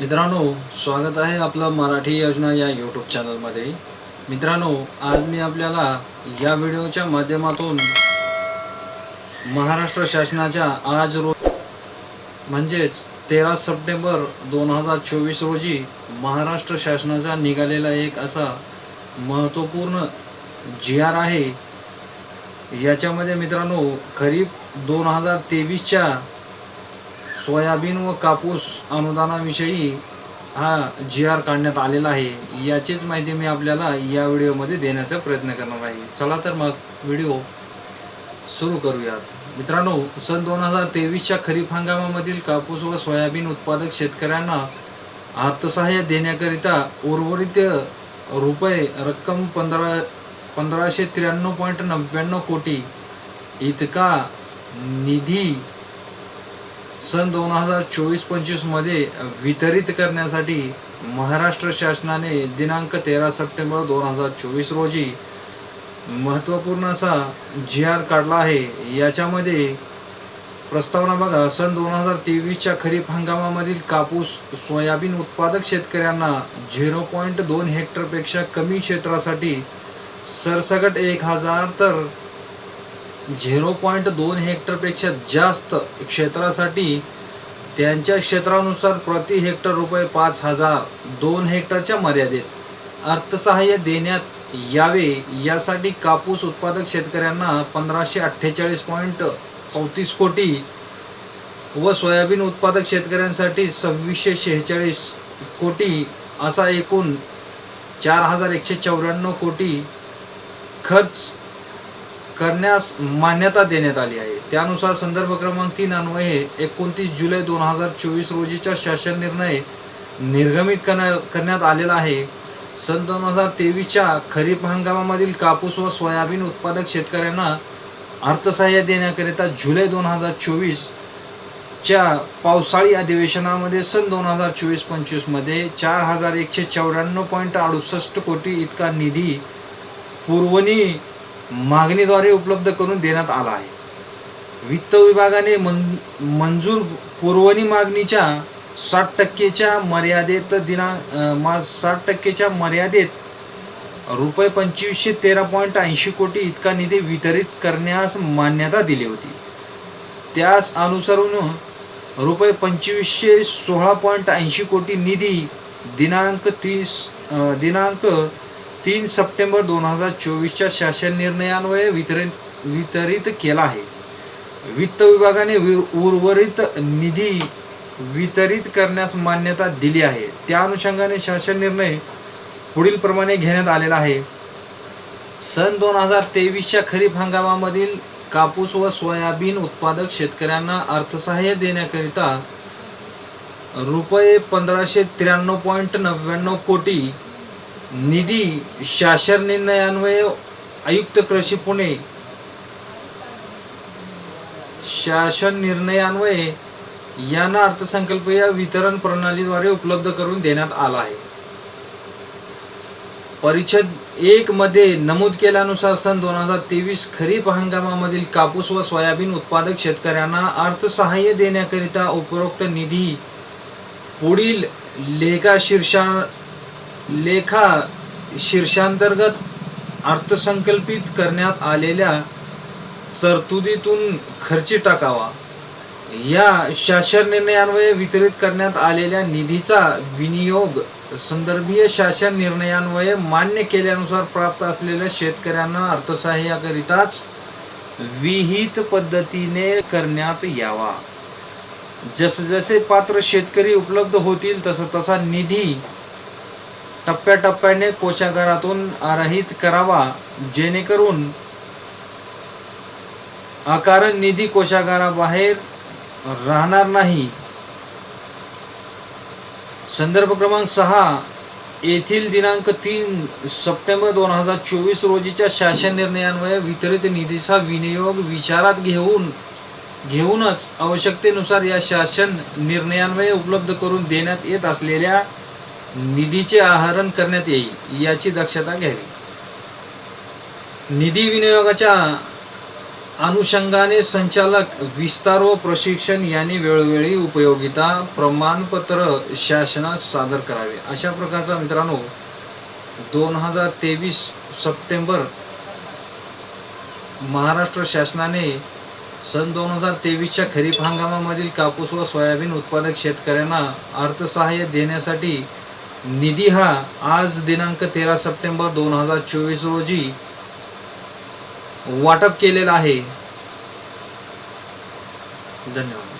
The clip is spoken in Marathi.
मित्रांनो स्वागत आहे आपलं मराठी योजना या यूट्यूब चॅनलमध्ये मित्रांनो आज मी आपल्याला या व्हिडिओच्या माध्यमातून महाराष्ट्र शासनाच्या आज रोज म्हणजेच तेरा सप्टेंबर दोन हजार चोवीस रोजी महाराष्ट्र शासनाचा निघालेला एक असा महत्त्वपूर्ण जी आर आहे. याच्यामध्ये मित्रांनो खरीप दोन हजार तेवीसच्या सोयाबीन व कापूस अनुदानाविषयी हा जी आर काढण्यात आलेला आहे. याचीच माहिती मी आपल्याला या व्हिडिओमध्ये देण्याचा प्रयत्न करणार आहे. चला तर मग व्हिडिओ सुरू करूयात. मित्रांनो सन दोन हजार तेवीसच्या खरीप हंगामामधील कापूस व सोयाबीन उत्पादक शेतकऱ्यांना अर्थसहाय्य देण्याकरिता उर्वरित रुपये रक्कम पंधरा पंधराशे त्र्याण्णव पॉईंट नव्याण्णव कोटी इतका निधी सन दोन हजार चोवीस पंचवीसमध्ये वितरित करण्यासाठी महाराष्ट्र शासनाने दिनांक तेरा सप्टेंबर दोन हजार चोवीस रोजी महत्त्वपूर्ण असा जी आर काढला आहे. याच्यामध्ये प्रस्तावना बघा सन दोन हजार तेवीसच्या खरीप हंगामामधील कापूस सोयाबीन उत्पादक शेतकऱ्यांना झिरो पॉईंट दोन हेक्टरपेक्षा कमी क्षेत्रासाठी सरसकट एक हजार तर झिरो पॉईंट दोन हेक्टरपेक्षा जास्त क्षेत्रासाठी त्यांच्या क्षेत्रानुसार प्रति हेक्टर रुपये पाच हजार दोन हेक्टरच्या मर्यादेत अर्थसहाय्य देण्यात यावे यासाठी कापूस उत्पादक शेतकऱ्यांना पंधराशे अठ्ठेचाळीस पॉईंट चौतीस कोटी व सोयाबीन उत्पादक शेतकऱ्यांसाठी सव्वीसशे शेहेचाळीस कोटी असा एकूण चार हजार एकशे चौऱ्याण्णव कोटी खर्च करण्यास मान्यता देण्यात आली आहे. त्यानुसार संदर्भ क्रमांक तीन अन्वये एकोणतीस जुलै दोन हजार चोवीस रोजीचा शासन निर्णय निर्गमित करण्या करण्यात आलेला आहे. सन दोन हजार तेवीसच्या खरीप हंगामामधील कापूस व सोयाबीन उत्पादक शेतकऱ्यांना अर्थसहाय्य देण्याकरिता जुलै दोन हजार चोवीस च्या पावसाळी अधिवेशनामध्ये सन दोन हजार चोवीस पंचवीसमध्ये चार हजार एकशे चौऱ्याण्णव पॉईंट अडुसष्ट कोटी इतका निधी पुरवणी मागणीद्वारे उपलब्ध करून देण्यात आला आहे. वित्त विभागाने मन मंजूर पुरवणी मागणीच्या साठ टक्केच्या मर्यादेत दिना मा साठ टक्केच्या मर्यादेत रुपये पंचवीसशे तेरा पॉईंट ऐंशी कोटी इतका निधी वितरित करण्यास मान्यता दिली होती. त्यास अनुसरून रुपये पंचवीसशे सोळा पॉईंट ऐंशी कोटी निधी दिनांक तीस दिनांक तीन सप्टेंबर दोन हजार चोवीसच्या शासन निर्णयान्वये वितरित वितरित केला आहे. वित्त विभागाने उर्वरित निधी वितरित करण्यास मान्यता दिली आहे. त्या अनुषंगाने शासन निर्णय पुढील प्रमाणे घेण्यात आलेला आहे. सन दोन हजार तेवीसच्या खरीप हंगामामधील कापूस व सोयाबीन उत्पादक शेतकऱ्यांना अर्थसहाय्य देण्याकरिता रुपये पंधराशे त्र्याण्णव पॉईंट नव्याण्णव कोटी निधी शासन निर्णयान्वये आयुक्त कृषी पुणे. शासन निर्णयान्वये यांना अर्थसंकल्पीय वितरण प्रणालीद्वारे उपलब्ध करून देण्यात आला आहे. परिषद एक मध्ये नमूद केल्यानुसार सन दोन हजार तेवीस खरीप हंगामामधील कापूस व सोयाबीन उत्पादक शेतकऱ्यांना अर्थसहाय्य देण्याकरिता उपरोक्त निधी पुढील लेखा शीर्षा लेखा शीर्षांतर्गत अर्थसंकल्पित करण्यात आलेल्या तरतुदीतून खर्ची टाकावा. या शासन निर्णयान्वये वितरित करण्यात आलेल्या निधीचा विनियोग संदर्भीय शासन निर्णयान्वये मान्य केल्यानुसार प्राप्त असलेल्या शेतकऱ्यांना अर्थसहाय्याकरिताच विहित पद्धतीने करण्यात यावा. जसजसे पात्र शेतकरी उपलब्ध होतील तसा तसा निधी टप्प्याटप्प्याने कोशागारातून आरहित करावा जेणेकरून आकारण निधी कोशागाराबाहेर राहणार नाही. संदर्भ क्रमांक सहा येथील दिनांक तीन सप्टेंबर दोन हजार चोवीस रोजीच्या शासन निर्णयांमुळे वितरित निधीचा विनियोग विचारात घेऊन घेऊनच आवश्यकतेनुसार या शासन निर्णयांमुळे उपलब्ध करून देण्यात येत असलेल्या निधीचे आहरण करण्यात येईल याची दक्षता घ्यावी. निधी विनियोगाच्या अनुषंगाने संचालक विस्तार व प्रशिक्षण यांनी वेळोवेळी उपयोगिता प्रमाणपत्र शासनास सादर करावे. अशा प्रकारचा मित्रांनो दोन हजार तेवीस सप्टेंबर महाराष्ट्र शासनाने सन दोन हजार तेवीसच्या खरीप हंगामामधील कापूस व सोयाबीन उत्पादक शेतकऱ्यांना अर्थसहाय्य देण्यासाठी निधी हा आज दिनांक तेरा सप्टेंबर दोन हजार चोवीस रोजी वाटप केलेला आहे. धन्यवाद.